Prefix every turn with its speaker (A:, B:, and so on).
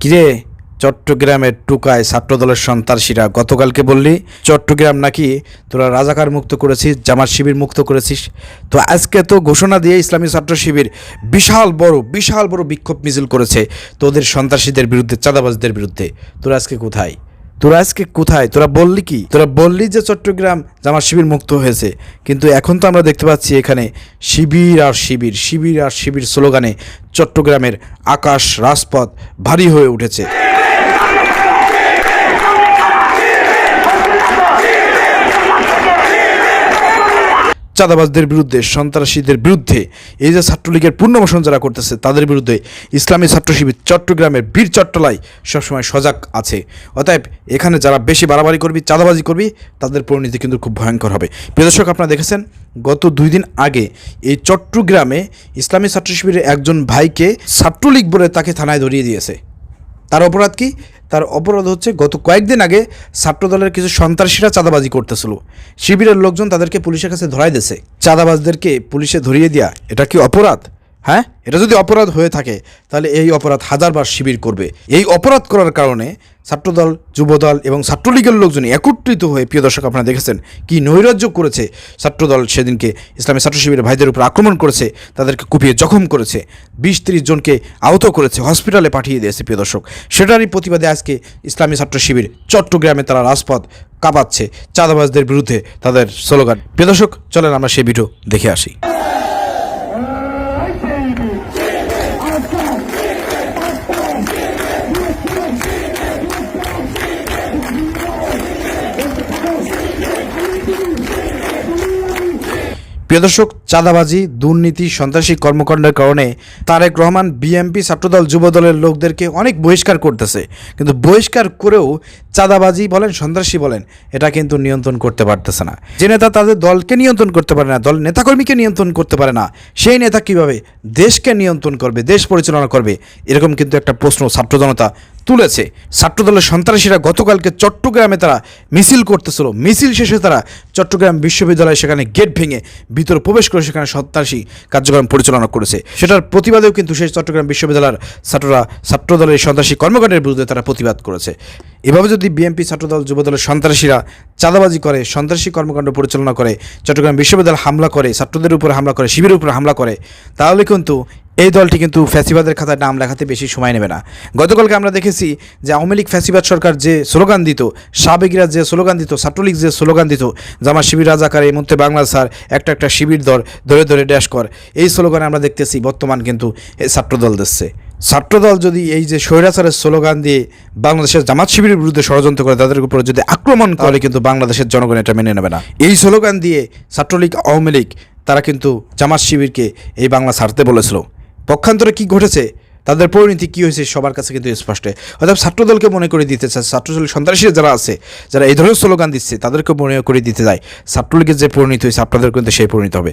A: কিরে? চট্টগ্রামের টুকায় ছাত্রদলের সন্ত্রাসীরা গতকালকে বললি, চট্টগ্রাম নাকি তোরা রাজাকার মুক্ত করেছিস জামার শিবির মুক্ত করেছিস? তো আজকে তো ঘোষণা দিয়ে ইসলামী ছাত্র শিবির বিশাল বড় বিশাল বড় বিক্ষোভ মিছিল করেছে তোদের সন্ত্রাসীদের বিরুদ্ধে, চাঁদাবাজদের বিরুদ্ধে। তোরা আজকে কোথায়? তোরা আজকে কোথায়? তোরা বললি কি? তোরা বললি যে চট্টগ্রাম জামাত শিবির মুক্ত হয়েছে। কিন্তু এখন তো আমরা দেখতে পাচ্ছি এখানে শিবির আর শিবির শিবির আর শিবির স্লোগানে চট্টগ্রামের আকাশ রাজপথ ভারী হয়ে উঠেছে। চাঁদাবাজদের বিরুদ্ধে, সন্ত্রাসীদের বিরুদ্ধে, এই যে ছাত্রলীগের পূর্ণমোষণ যারা করতেছে, তাদের বিরুদ্ধে ইসলামী ছাত্র শিবির চট্টগ্রামের বীর চট্টলায় সবসময় সজাগ আছে। অতএব এখানে যারা বেশি বাড়াবাড়ি করবি, চাঁদাবাজি করবি, তাদের পরিণতি কিন্তু খুব ভয়ঙ্কর হবে। প্রিয় দর্শক, আপনারা দেখেছেন, গত দুই দিন আগে এই চট্টগ্রামে ইসলামী ছাত্র শিবিরের একজন ভাইকে ছাত্রলীগ বলে তাকে থানায় ধরিয়ে দিয়েছে। তার অপরাধ কি? তার অপরাধ হচ্ছে গত কয়েকদিন আগে ছাত্রদলের কিছু সন্ত্রাসীরা চাঁদাবাজি করতেছিল। শিবিরের লোকজন তাদেরকে পুলিশের কাছে ধরাই দিয়েছে। চাঁদাবাজদেরকে পুলিশে ধরিয়ে দেওয়া এটা কি অপরাধ? হ্যাঁ? এটা যদি অপরাধ হয়ে থাকে, তাহলে এই অপরাধ হাজারবার শিবির করবে। এই অপরাধ করার কারণে ছাত্রদল, যুবদল এবং ছাত্রলীগের লোকজন একত্রিত হয়ে, প্রিয় দর্শক, আপনারা দেখেছেন কি নৈরাজ্য করেছে ছাত্রদল সেদিনকে ইসলামী ছাত্র শিবিরের ভাইদের উপর আক্রমণ করেছে, তাদেরকে কুপিয়ে জখম করেছে, বিশ তিরিশ জনকে আহত করেছে, হসপিটালে পাঠিয়ে দিয়েছে, প্রিয় দর্শক। সেটারই প্রতিবাদে আজকে ইসলামী ছাত্র শিবির চট্টগ্রামে তারা রাজপথ কাঁপাচ্ছে, চাঁদাবাজদের বিরুদ্ধে তাদের স্লোগান। প্রিয় দর্শক, চলেন আমরা সেই ভিডিও দেখে আসি। প্রিয় দর্শক, চাঁদাবাজি, দুর্নীতি, সন্ত্রাসী কর্মকাণ্ডের কারণে তারেক রহমান বিএমপি ছাত্রদল যুবদলের লোকদেরকে অনেক বহিষ্কার করতেছে। কিন্তু বহিষ্কার করেও চাঁদাবাজি বলেন, সন্ত্রাসী বলেন, এটা কিন্তু নিয়ন্ত্রণ করতে পারতেছে না। যে নেতা তাদের দলকে নিয়ন্ত্রণ করতে পারে না, দল নেতাকর্মীকে নিয়ন্ত্রণ করতে পারে না, সেই নেতা কীভাবে দেশকে নিয়ন্ত্রণ করবে, দেশ পরিচালনা করবে, এরকম কিন্তু একটা প্রশ্ন ছাত্র জনতা তুলেছে। ছাত্রদলের সন্ত্রাসীরা গতকালকে চট্টগ্রামে তারা মিছিল করতেছিল। মিছিল শেষে তারা চট্টগ্রাম বিশ্ববিদ্যালয়ে সেখানে গেট ভেঙে ভিতরে প্রবেশ করে সেখানে সন্ত্রাসী কার্যক্রম পরিচালনা করেছে। সেটার প্রতিবাদেও কিন্তু সেই চট্টগ্রাম বিশ্ববিদ্যালয়ের ছাত্ররা, ছাত্রদলের সন্ত্রাসী কর্মকাণ্ডের বিরুদ্ধে তারা প্রতিবাদ করেছে। এভাবে যদি বিএনপি ছাত্রদল, যুবদলের সন্ত্রাসীরা চাঁদাবাজি করে, সন্ত্রাসী কর্মকাণ্ড পরিচালনা করে, চট্টগ্রাম বিশ্ববিদ্যালয় হামলা করে, ছাত্রদের উপরে হামলা করে, শিবিরের উপরে হামলা করে, তাহলে কিন্তু এই দলটি কিন্তু ফ্যাসিবাদের খাতায় নাম লেখাতে বেশি সময় নেবে না। গতকালকে আমরা দেখেছি যে আওয়ামী লীগ ফ্যাসিবাদ সরকার যে স্লোগান দিত সাবেকিরা যে স্লোগান দিত ছাত্রলীগ যে স্লোগান দিত জামা শিবির রাজাকার এই মধ্যে বাংলা স্যার একটা একটা শিবির দল ধরে ধরে ড্যাশ কর। এই স্লোগানে আমরা দেখতেছি বর্তমান কিন্তু এই ছাত্রদল দিচ্ছে। ছাত্রদল যদি এই যে স্বৈরাচারের স্লোগান দিয়ে বাংলাদেশের জামাত শিবিরের বিরুদ্ধে ষড়যন্ত্র করে তাদের উপরে যদি আক্রমণ করে কিন্তু বাংলাদেশের জনগণ এটা মেনে নেবে না। এই স্লোগান দিয়ে ছাত্রলীগ আওয়ামী লীগ তারা কিন্তু জামাত শিবিরকে এই বাংলা ছাড়তে বলেছিল। পক্ষান্তরে কি ঘটেছে? তাদের পরিণতি কী হয়েছে সবার কাছে কিন্তু স্পষ্ট। অর্থাৎ ছাত্রদলকে মনে করে দিতে চায়, ছাত্রদল সন্ত্রাসীরা যারা আছে, যারা এই ধরনের স্লোগান দিচ্ছে, তাদেরকে মনে করে দিতে যায় ছাত্রলীগের যে পরিণতি হয়েছে আপনাদের কিন্তু সেই পরিণত হবে।